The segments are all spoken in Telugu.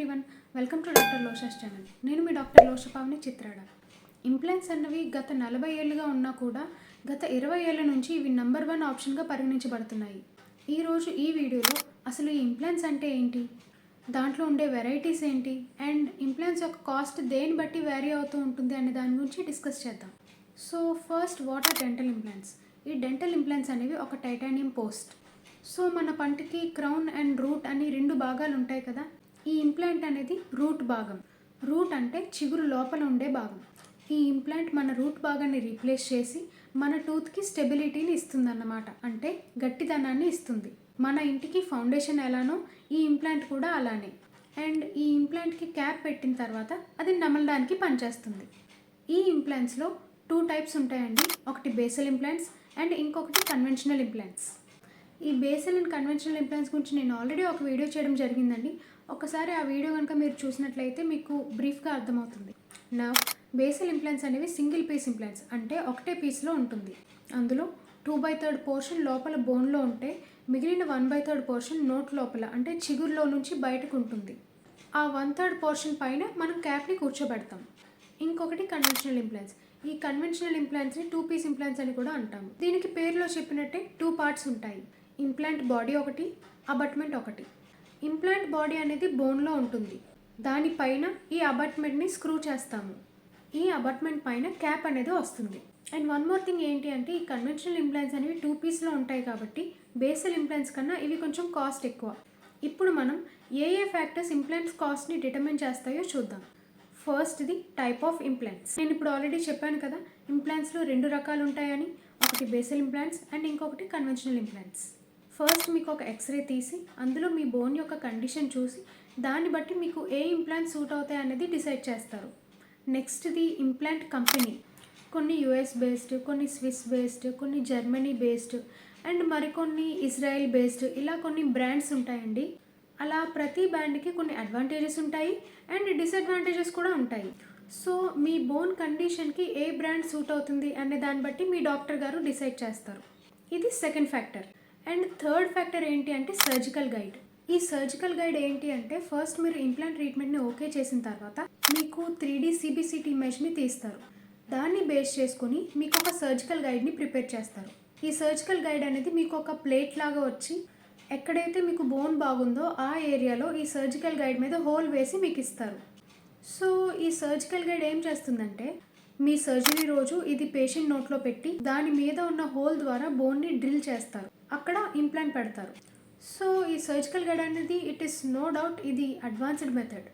Everyone welcome to doctor Losha's channel నేను మీ డాక్టర్ లోషపావని చిత్రాడ ఇంప్లాంట్స్ అన్నవి గత నలభై ఏళ్ళుగా ఉన్నా కూడా గత ఇరవై ఏళ్ళ నుంచి ఇవి నంబర్ వన్ ఆప్షన్గా పరిగణించబడుతున్నాయి. ఈరోజు ఈ వీడియోలో అసలు ఈ ఇంప్లాంట్స్ అంటే ఏంటి? దాంట్లో ఉండే వెరైటీస్ ఏంటి? అండ్ ఇంప్లాంట్స్ యొక్క కాస్ట్ దేని బట్టి వ్యారీ అవుతూ ఉంటుంది అనే దాని గురించి డిస్కస్ చేద్దాం. So first what are dental implants ఈ డెంటల్ ఇంప్లాంట్స్ అనేవి ఒక టైటానియం పోస్ట్ సో మన పంటికి క్రౌన్ అండ్ రూట్ అని రెండు భాగాలు ఉంటాయి కదా? ఈ ఇంప్లాంట్ అనేది రూట్ భాగం. రూట్ అంటే చిగురు లోపల ఉండే భాగం. ఈ ఇంప్లాంట్ మన రూట్ భాగాన్ని రీప్లేస్ చేసి మన టూత్కి స్టెబిలిటీని ఇస్తుందన్నమాట. అంటే గట్టిదనాన్ని ఇస్తుంది. మన ఇంటికి ఫౌండేషన్ ఎలానో ఈ ఇంప్లాంట్ కూడా అలానే. అండ్ ఈ ఇంప్లాంట్కి క్యాప్ పెట్టిన తర్వాత అది నమలడానికి పనిచేస్తుంది. ఈ ఇంప్లాంట్స్లో టూ టైప్స్ ఉంటాయండి. ఒకటి బేసల్ ఇంప్లాంట్స్ అండ్ ఇంకొకటి కన్వెన్షనల్ ఇంప్లాంట్స్. ఈ బేసల్ అండ్ కన్వెన్షనల్ ఇంప్లాంట్స్ గురించి నేను ఆల్రెడీ ఒక వీడియో చేయడం జరిగిందండి. ఒకసారి ఆ వీడియో కనుక మీరు చూసినట్లయితే మీకు బ్రీఫ్గా అర్థమవుతుంది. నా బేసల్ ఇంప్లాంట్స్ అనేవి సింగిల్ పీస్ ఇంప్లాంట్స్ అంటే ఒకటే పీస్లో ఉంటుంది. అందులో టూ బై థర్డ్ పోర్షన్ లోపల బోన్లో ఉంటే మిగిలిన one by third portion not లోపల అంటే చిగురులో నుంచి బయటకు ఉంటుంది. ఆ వన్ థర్డ్ పోర్షన్ పైన మనం క్యాప్ని కూర్చోబెడతాం. ఇంకొకటి కన్వెన్షనల్ ఇంప్లాంట్స్ ఈ కన్వెన్షనల్ ఇంప్లాంట్స్ని టూ పీస్ ఇంప్లాంట్స్ అని కూడా అంటాము. దీనికి పేరులో చెప్పినట్టే టూ పార్ట్స్ ఉంటాయి. ఇంప్లాంట్ బాడీ ఒకటి అబట్మెంట్ ఒకటి. ఇంప్లాంట్ బాడీ అనేది బోన్లో ఉంటుంది. దానిపైన ఈ అబట్మెంట్ని స్క్రూ చేస్తాము. ఈ అబట్మెంట్ పైన క్యాప్ అనేది వస్తుంది. అండ్ వన్ మోర్ థింగ్ ఏంటి అంటే ఈ కన్వెన్షనల్ ఇంప్లాంట్స్ అనేవి టూ పీస్లో ఉంటాయి కాబట్టి బేసల్ ఇంప్లాంట్స్ కన్నా ఇవి కొంచెం కాస్ట్ ఎక్కువ. ఇప్పుడు మనం ఏ ఏ ఫ్యాక్టర్స్ ఇంప్లాంట్స్ కాస్ట్ని డిటర్మిన్ చేస్తాయో చూద్దాం. ఫస్ట్ది టైప్ ఆఫ్ ఇంప్లాంట్స్. నేను ఇప్పుడు ఆల్రెడీ చెప్పాను కదా ఇంప్లాంట్స్లో రెండు రకాలు ఉంటాయని ఒకటి బేసల్ ఇంప్లాంట్స్ అండ్ ఇంకొకటి కన్వెన్షనల్ ఇంప్లాంట్స్. ఫస్ట్ మీకు ఒక ఎక్స్రే తీసి అందులో మీ బోన్ యొక్క కండిషన్ చూసి దాన్ని బట్టి మీకు ఏ ఇంప్లాంట్ సూట్ అవుతాయి అనేది డిసైడ్ చేస్తారు. నెక్స్ట్ది ఇంప్లాంట్ కంపెనీ. కొన్ని యుఎస్ బేస్డ్ కొన్ని స్విస్ బేస్డ్ కొన్ని జర్మనీ బేస్డ్ అండ్ మరికొన్ని ఇజ్రాయెల్ బేస్డ్ ఇలా కొన్ని బ్రాండ్స్ ఉంటాయండి. అలా ప్రతి బ్రాండ్కి కొన్ని అడ్వాంటేజెస్ ఉంటాయి అండ్ డిసడ్వాంటేజెస్ కూడా ఉంటాయి. సో మీ బోన్ కండిషన్కి ఏ బ్రాండ్ సూట్ అవుతుంది అనే దాన్ని బట్టి మీ డాక్టర్ గారు డిసైడ్ చేస్తారు. ఇది second factor. And third factor ఏంటి అంటే సర్జికల్ గైడ్. ఈ సర్జికల్ గైడ్ ఏంటి అంటే ఫస్ట్ మీరు ఇంప్లాంట్ ట్రీట్మెంట్ని ఓకే చేసిన తర్వాత మీకు త్రీ డీ సిబిసిటీ ఇమేజ్ని తీస్తారు. దాన్ని బేస్ చేసుకొని మీకు ఒక సర్జికల్ గైడ్ని ప్రిపేర్ చేస్తారు. ఈ సర్జికల్ గైడ్ అనేది మీకు ఒక ప్లేట్ లాగా వచ్చి ఎక్కడైతే మీకు బోన్ బాగుందో ఆ ఏరియాలో ఈ సర్జికల్ గైడ్ మీద హోల్ వేసి మీకు ఇస్తారు. సో ఈ సర్జికల్ గైడ్ ఏం చేస్తుందంటే మీ సర్జరీ రోజు ఇది పేషెంట్ నోట్లో పెట్టి దాని మీద ఉన్న హోల్ ద్వారా బోన్ని డ్రిల్ చేస్తారు. అక్కడ ఇంప్లాంట్ పెడతారు. సో ఈ సర్జికల్ గైడ్ అనేది ఇట్ ఈస్ నో డౌట్ ఇది అడ్వాన్స్డ్ మెథడ్.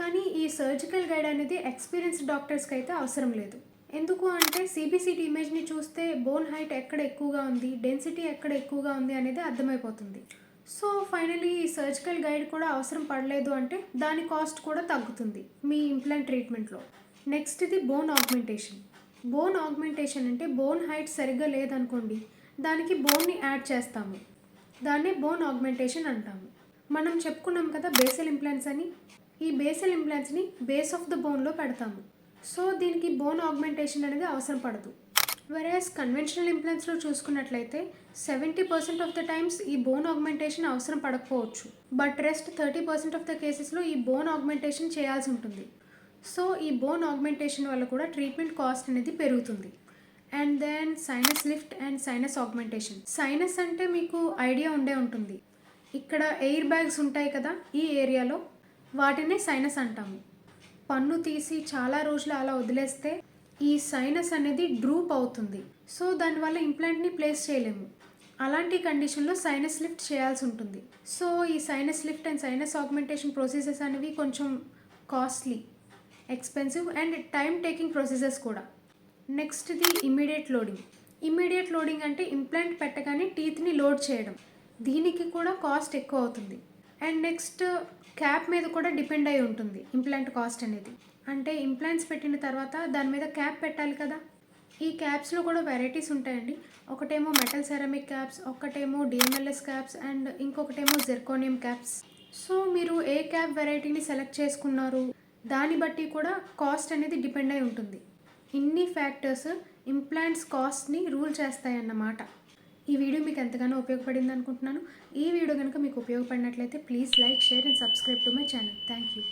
కానీ ఈ సర్జికల్ గైడ్ అనేది ఎక్స్పీరియన్స్డ్ డాక్టర్స్కి అయితే అవసరం లేదు. ఎందుకు అంటే సిబిసిటీ ఇమేజ్ని చూస్తే బోన్ హైట్ ఎక్కడ ఎక్కువగా ఉంది డెన్సిటీ ఎక్కడ ఎక్కువగా ఉంది అనేది అర్థమైపోతుంది. సో ఫైనలీ ఈ సర్జికల్ గైడ్ కూడా అవసరం పడలేదు అంటే దాని కాస్ట్ కూడా తగ్గుతుంది మీ ఇంప్లాంట్ ట్రీట్మెంట్లో. నెక్స్ట్ ఇది బోన్ ఆగ్మెంటేషన్. బోన్ ఆగ్మెంటేషన్ అంటే బోన్ హైట్ సరిగ్గా లేదనుకోండి దానికి బోన్ని యాడ్ చేస్తాము. దాన్నే బోన్ ఆగ్మెంటేషన్ అంటాము. మనం చెప్పుకున్నాం కదా బేసల్ ఇంప్లాంట్స్ అని. ఈ బేసల్ ఇంప్లాంట్స్ని బేస్ ఆఫ్ ద బోన్లో పెడతాము. సో దీనికి బోన్ ఆగ్మెంటేషన్ అనేది అవసరం పడదు. వెరాస్ కన్వెన్షనల్ ఇంప్లాంట్స్లో చూసుకున్నట్లయితే seventy percent of the times ఈ బోన్ ఆగ్మెంటేషన్ అవసరం పడకపోవచ్చు. But rest thirty percent of the కేసెస్లో ఈ బోన్ ఆగ్మెంటేషన్ చేయాల్సి ఉంటుంది. సో ఈ బోన్ ఆగ్మెంటేషన్ వల్ల కూడా ట్రీట్మెంట్ కాస్ట్ అనేది పెరుగుతుంది. And then sinus lift and sinus augmentation sinus అంటే మీకు ఐడియా ఉండే ఉంటుంది. ఇక్కడ ఎయిర్ బ్యాగ్స్ ఉంటాయి కదా ఈ ఏరియాలో వాటినే సైనస్ అంటాము. పన్ను తీసి చాలా రోజులు అలా వదిలేస్తే ఈ సైనస్ అనేది డ్రూప్ అవుతుంది. సో దానివల్ల ఇంప్లాంట్ని ప్లేస్ చేయలేము. అలాంటి కండిషన్లో సైనస్ లిఫ్ట్ చేయాల్సి ఉంటుంది. సో ఈ sinus lift and sinus augmentation procedures అనేవి కొంచెం costly expensive and time taking procedures కూడా. నెక్స్ట్ది ఇమీడియట్ లోడింగ్. ఇమీడియట్ లోడింగ్ అంటే ఇంప్లాంట్ పెట్టగానే టీత్ని లోడ్ చేయడం. దీనికి కూడా కాస్ట్ ఎక్కువ అవుతుంది. అండ్ నెక్స్ట్ క్యాప్ మీద కూడా డిపెండ్ అయి ఉంటుంది ఇంప్లాంట్ కాస్ట్ అనేది. అంటే ఇంప్లాంట్స్ పెట్టిన తర్వాత దాని మీద క్యాప్ పెట్టాలి కదా. ఈ క్యాప్స్లో కూడా వెరైటీస్ ఉంటాయండి. ఒకటేమో మెటల్ సెరమిక్ క్యాప్స్ ఒకటేమో డిఎంఎల్ఎస్ క్యాప్స్ అండ్ ఇంకొకటేమో జెర్కోనియం క్యాప్స్. సో మీరు ఏ క్యాప్ వెరైటీని సెలెక్ట్ చేసుకున్నారు? దాన్ని బట్టి కూడా కాస్ట్ అనేది డిపెండ్ అయి ఉంటుంది. ఇన్ని ఫ్యాక్టర్స్ ఇంప్లాంట్స్ కాస్ట్ని రూల్ చేస్తాయన్నమాట. ఈ వీడియో మీకు ఎంతగానో ఉపయోగపడింది అనుకుంటున్నాను. ఈ వీడియో కనుక మీకు ఉపయోగపడినట్లయితే please like share and subscribe to my channel. Thank you